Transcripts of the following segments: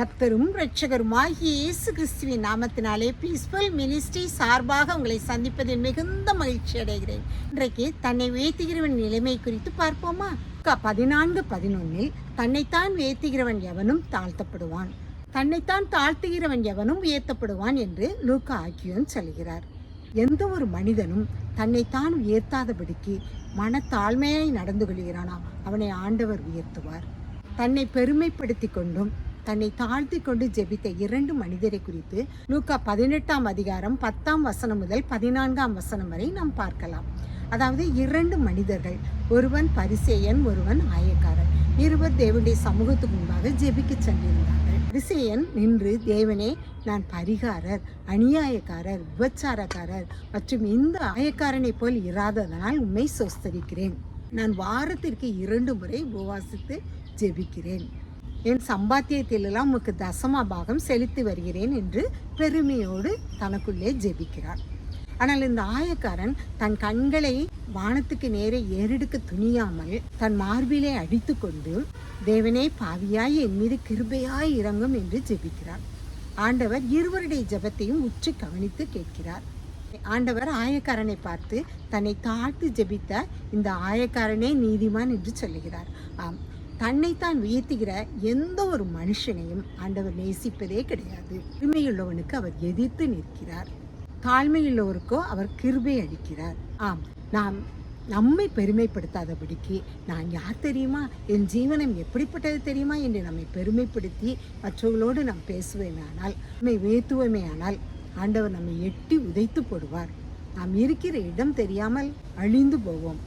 கத்தரும் இரட்சகருமாகிய இயேசு கிறிஸ்துவின் நாமத்தினாலே பீஸ்ஃபுல் மினிஸ்ட்ரி சார்பாக உங்களை சந்திப்பதில் மிகுந்த மகிழ்ச்சி அடைகிறேன். இன்றைக்கு தன்னை உயர்த்துகிறவன் நிலைமை குறித்து பார்ப்போமா? பதினான்கு பதினொன்னில் தன்னைத்தான் உயர்த்துகிறவன் எவனும் தாழ்த்தப்படுவான். தன்னைத்தான் தாழ்த்துகிறவன் எவனும் உயர்த்தப்படுவான் என்று லூக்கா ஆக்கியோன் சொல்கிறார். எந்த ஒரு மனிதனும் தன்னைத்தான் உயர்த்தாதபடிக்கு மனத்தாழ்மையாய் நடந்து கொள்கிறானா? அவனை ஆண்டவர் உயர்த்துவார். தன்னை பெருமைப்படுத்தி கொண்டும் தன்னை தாழ்த்தி கொண்டு ஜெபித்த இரண்டு மனிதரை குறித்து லூக்கா பதினெட்டாம் அதிகாரம் பத்தாம் வசனம் முதல் பதினான்காம் வசனம் வரை நாம் பார்க்கலாம். அதாவது இரண்டு மனிதர்கள் ஒருவன் பரிசேயன் ஒருவன் ஆயக்காரன். இருவர் தேவனுடைய சமூகத்துக்கு முன்பாக ஜெபிக்க சென்றிருந்தார்கள். பரிசேயன் நின்று தேவனே நான் பரிகாரர் அநியாயக்காரர் விபச்சாரக்காரர் மற்றும் இந்த ஆயக்காரனை போல் இராததனால் உண்மை சொஸ்தரிக்கிறேன். நான் வாரத்திற்கு இரண்டு முறை உபவாசித்து ஜெபிக்கிறேன். என் சம்பாத்தியத்திலெல்லாம் உமக்கு தசமா பாகம் செலுத்தி வருகிறேன் என்று பெருமையோடு தனக்குள்ளே ஜெபிக்கிறார். ஆனால் இந்த ஆயக்காரன் தன் கண்களை வானத்துக்கு நேரே ஏறெடுக்க துணியாமல் தன் மார்பிலே அடித்து கொண்டு தேவனே பாவியாய் என் மீது கிருபையாய் இறங்கும் என்று ஜெபிக்கிறார். ஆண்டவர் இருவருடைய ஜெபத்தையும் உற்று கவனித்து கேட்கிறார். ஆண்டவர் ஆயக்காரனை பார்த்து தன்னை தாழ்த்து ஜெபித்த இந்த ஆயக்காரனே நீதிமான் என்று சொல்லுகிறார். ஆம் தன்னைத்தான் உயர்த்துகிற எந்த ஒரு மனுஷனையும் ஆண்டவர் நேசிப்பதே கிடையாது. உரிமையுள்ளவனுக்கு அவர் எதிர்த்து நிற்கிறார். தாழ்மையுள்ளவருக்கோ அவர் கிருபை அளிக்கிறார். ஆம் நாம் நம்மை பெருமைப்படுத்தாதபடிக்கு நான் யார் தெரியுமா? என் ஜீவனம் எப்படிப்பட்டது தெரியுமா? என்று நம்மை பெருமைப்படுத்தி மற்றவர்களோடு நாம் பேசுவேமானால் நம்மை உயர்த்துவோமே ஆனால் ஆண்டவர் நம்மை எட்டி உதைத்து போடுவார். நாம் இருக்கிற இடம் தெரியாமல் அழிந்து போவோம்.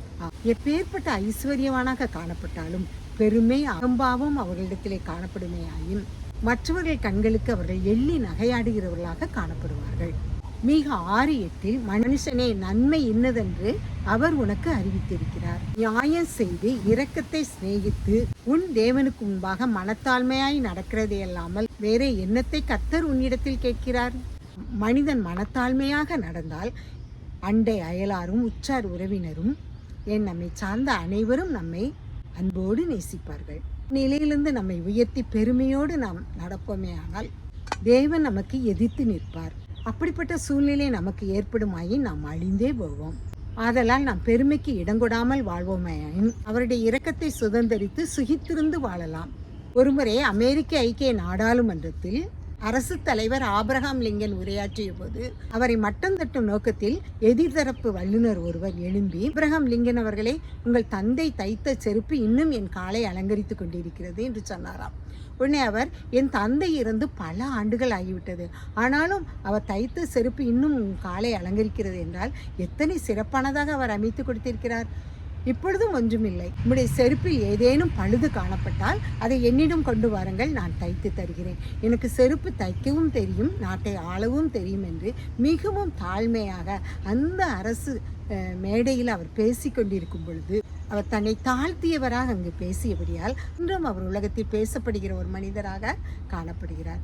எப்பேற்பட்ட ஐஸ்வர்யவானாக காணப்பட்டாலும் பெருமை அகம்பாவம் அவர்களிடத்திலே காணப்படுமேயாயின் மற்றவர்கள் கண்களுக்கு அவர்கள் எள்ளி நகையாடுகிறவர்களாக காணப்படுவார்கள். மிக ஆறு எட்டில் மனுஷனே நன்மை இன்னதென்று அவர் உனக்கு அறிவித்திருக்கிறார். நியாயம் செய்து இரக்கத்தை சிநேகித்து உன் தேவனுக்கு முன்பாக மனத்தாழ்மையாய் நடக்கிறதே அல்லாமல் வேற என்னத்தை கத்தர் உன்னிடத்தில் கேட்கிறார்? மனிதன் மனத்தாழ்மையாக நடந்தால் அண்டை அயலாரும் உற்றார் உறவினரும் என் நம்மை சார்ந்த அனைவரும் நம்மை அன்போடு நேசிப்பார்கள். நிலையிலிருந்து நம்மை உயர்த்தி பெருமையோடு நாம் நடப்போமே ஆனால் தேவன் நமக்கு எதிர்த்து நிற்பார். அப்படிப்பட்ட சூழ்நிலை நமக்கு ஏற்படுமாயின் நாம் அழிந்தே போவோம். ஆதலால் நாம் பெருமைக்கு இடங்கொடாமல் வாழ்வோமாயின் அவருடைய இரக்கத்தை சுதந்திரித்து சுகித்திருந்து வாழலாம். ஒருமுறை அமெரிக்க ஐக்கிய நாடாளுமன்றத்தில் அரசு தலைவர் ஆபிரகாம் லிங்கன் உரையாற்றிய போது அவரை மட்டம் தட்டும் நோக்கத்தில் எதிர்தரப்பு வல்லுநர் ஒருவர் எழும்பி ஆபிரகாம் லிங்கன் அவர்களே உங்கள் தந்தை தைத்த செருப்பு இன்னும் என் காலை அலங்கரித்து கொண்டிருக்கிறது என்று சொன்னாராம். உடனே அவர் என் தந்தை இருந்து பல ஆண்டுகள் ஆகிவிட்டது. ஆனாலும் அவர் தைத்த செருப்பு இன்னும் காலை அலங்கரிக்கிறது என்றால் எத்தனை சிறப்பானதாக அவர் அமைத்து கொடுத்திருக்கிறார்? இப்பொழுதும் ஒன்றுமில்லை. உம்முடைய செருப்பில் ஏதேனும் பழுது காணப்பட்டால் அதை என்னிடம் கொண்டு வாருங்கள் நான் தைத்து தருகிறேன். எனக்கு செருப்பு தைக்கவும் தெரியும் நாட்டை ஆளவும் தெரியும் என்று மிகவும் தாழ்மையாக அந்த அரசு மேடையில் அவர் பேசி கொண்டிருக்கும் பொழுது அவர் தன்னை தாழ்த்தியவராக அங்கு பேசியபடியால் இன்றும் அவர் உலகத்தில் பேசப்படுகிற ஒரு மனிதராக காணப்படுகிறார்.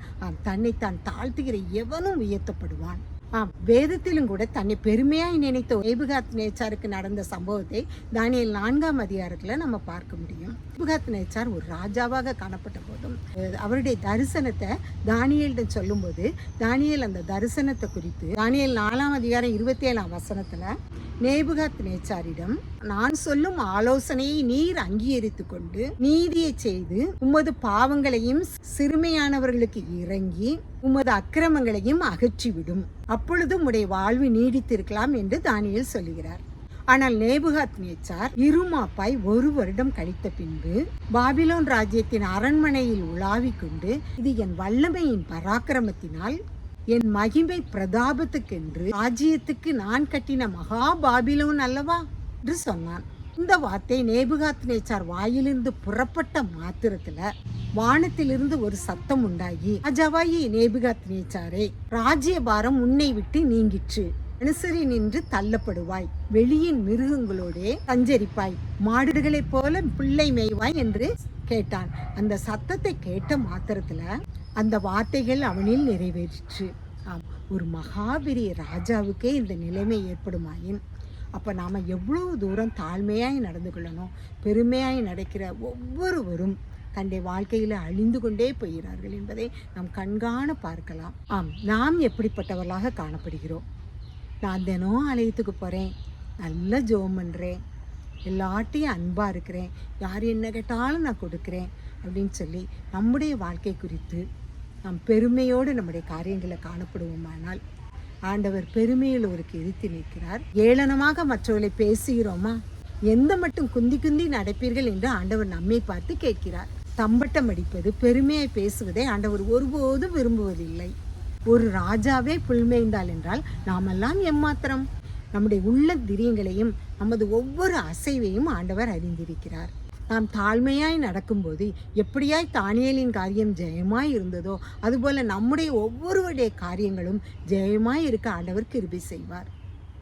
தன்னை தான் தாழ்த்துகிற எவனும் உயர்த்தப்படுவான். ஆம் வேதத்திலும் கூட தன்னை பெருமையாய் நினைத்த ஏபுகாத் நேச்சாருக்கு நடந்த சம்பவத்தை தானியல் நான்காம் அதிகாரத்தில் நம்ம பார்க்க முடியும். ஏபுகாத் நேச்சார் ஒரு ராஜாவாக காணப்பட்ட போதும் அவருடைய தரிசனத்தை தானியலிடம் சொல்லும்போது தானியல் அந்த தரிசனத்தை குறித்து தானியல் நாலாம் அதிகாரம் இருபத்தி ஏழாம் வசனத்தில் நேபுகாத் நேச்சாரிடம் நான் சொல்லும் ஆலோசனையை நீர் அங்கீகரித்து கொண்டு நீதியை செய்து உமது பாவங்களையும் சிறுமையானவர்களுக்கு இறங்கி உமது அக்கிரமங்களையும் அகற்றிவிடும். அப்பொழுது உடைய வாழ்வு நீடித்திருக்கலாம் என்று தானியல் சொல்லுகிறார். ஆனால் நேபுகாத் நேச்சார் இருமாப்பாய் ஒரு வருடம் கழித்த பின்பு பாபிலோன் ராஜ்யத்தின் அரண்மனையில் உலாவிக் கொண்டு இது என் வல்லமையின் பராக்கிரமத்தினால் என் மகிமை பிரதாபத்துக்கென்று ராஜ்யத்துக்கு நான் கட்டின மகா பாபிலோன் அல்லவா? என்று சொன்னான். இந்த வார்த்தை நேபுகாத் நேச்சார் வாயிலிருந்து புறப்பட்ட மாத்திரத்துல வானத்திலிருந்து ஒரு சத்தம் உண்டாகி ராஜாவாயி நேபுகாத் நேச்சாரே ராஜ்யபாரம் உன்னை விட்டு நீங்கிற்று. அனுசரி நின்று தள்ளப்படுவாய். வெளியின் மிருகங்களோடே சஞ்சரிப்பாய். மாடுகளைப் போல பிள்ளை மேய்வாய் என்று கேட்டான். அந்த சத்தத்தை கேட்ட மாத்திரத்துல அந்த வார்த்தைகள் அவனில் நிறைவேறிற்று. ஆம் ஒரு மகாபெரிய ராஜாவுக்கே இந்த நிலைமை ஏற்படுமாயின்? அப்போ நாம் எவ்வளோ தூரம் தாழ்மையாய் நடந்து கொள்ளணும் பெருமையாய் நடக்கிற ஒவ்வொருவரும் தன்னுடைய வாழ்க்கையில் அழிந்து கொண்டே போகிறார்கள் என்பதை நாம் கண்காண பார்க்கலாம். ஆம் நாம் எப்படிப்பட்டவர்களாக காணப்படுகிறோம்? நான் தினம் ஆலயத்துக்கு போகிறேன் நல்லா ஜோம் பண்ணுறேன் எல்லாட்டையும் அன்பாக இருக்கிறேன் யார் என்ன கேட்டாலும் நான் கொடுக்குறேன் அப்படின்னு சொல்லி நம்முடைய வாழ்க்கை குறித்து நாம் பெருமையோடு நம்முடைய காரியங்களை காணப்படுவோமானால் ஆண்டவர் பெருமையில் ஒருக்கு எதிர்த்து நிற்கிறார். ஏளனமாக மற்றவர்களை பேசுகிறோமா? எந்த மட்டும் குந்தி குந்தி நடப்பீர்கள் என்று ஆண்டவர் நம்மை பார்த்து கேட்கிறார். தம்பட்டம் அடிப்பது பெருமையை பேசுவதை ஆண்டவர் ஒருபோதும் விரும்புவதில்லை. ஒரு ராஜாவே புல்மேய்ந்தால் என்றால் நாமெல்லாம் எம்மாத்திரம்? நம்முடைய உள்ள திரியங்களையும் நமது ஒவ்வொரு அசைவையும் ஆண்டவர் அறிந்திருக்கிறார். நாம் தாழ்மையாய் நடக்கும்போது எப்படியாய் தானியலின் காரியம் ஜெயமாய் இருந்ததோ அதுபோல நம்முடைய ஒவ்வொருவருடைய காரியங்களும் ஜெயமாய் இருக்க ஆண்டவர் கிருபி செய்வார்.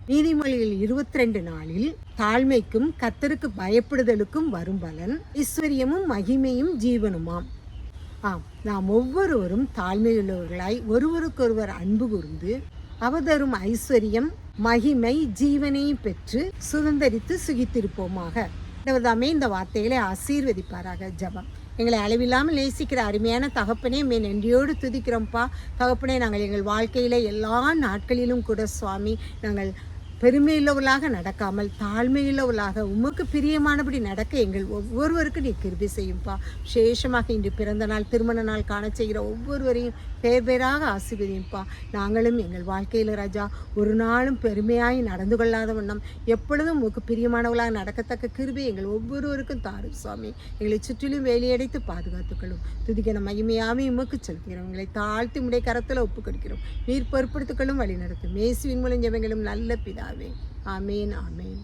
நீதிமொழிகள் இருபத்தி ரெண்டு நாளில் தாழ்மைக்கும் கத்தருக்கு பயப்படுதலுக்கும் வரும் பலன் ஐஸ்வர்யமும் மகிமையும் ஜீவனுமாம். ஆம் நாம் ஒவ்வொருவரும் தாழ்மையுள்ளவர்களாய் ஒருவருக்கொருவர் அன்பு கூர்ந்து அவதரும் ஐஸ்வர்யம் மகிமை ஜீவனையும் பெற்று சுதந்தரித்து சுகித்திருப்போமாக. தாமே இந்த வார்த்தைகளை ஆசீர்வதிப்பாராக ஜபம். எங்களை அளவில்லாமல் நேசிக்கிற அருமையான தகப்பனே மே நன்றியோடு துதிக்கிறோம்ப்பா. தகப்பனே நாங்கள் எங்கள் வாழ்க்கையில் எல்லா நாட்களிலும் கூட சுவாமி நாங்கள் பெருமையுள்ளவளாக நடக்காமல் தாழ்மையுள்ளவளாக உமக்கு பிரியமானபடி நடக்க எங்கள் ஒவ்வொருவருக்கும் நீ கிருபி செய்யும்பா. விசேஷமாக இன்று பிறந்த நாள் திருமண நாள் காண செய்கிற ஒவ்வொருவரையும் பேர் பேராக ஆசிர்வதிப்பா நாங்களும் எங்கள் வாழ்க்கையில் ராஜா ஒரு நாளும் பெருமையாய் நடந்து கொள்ளாத வண்ணம் எப்பொழுதும் உமக்கு பிரியமானவளாக நடக்கத்தக்க கிருபி எங்கள் ஒவ்வொருவருக்கும் தாரும் சுவாமி. எங்களை சுற்றிலும் வேலையடைத்து பாதுகாத்துக்கொள்ளும். துதிக்க மகிமையாமே உமக்கு செலுத்துகிறோம். எங்களை தாழ்த்தி முடைய கரத்தில் ஒப்பு கொடுக்கிறோம் நீர் பொறுப்படுத்துக்களும் வழி நடத்தும் மேசுவின் மூலம் ஜெபங்களும் நல்ல આવે આમેન આમેન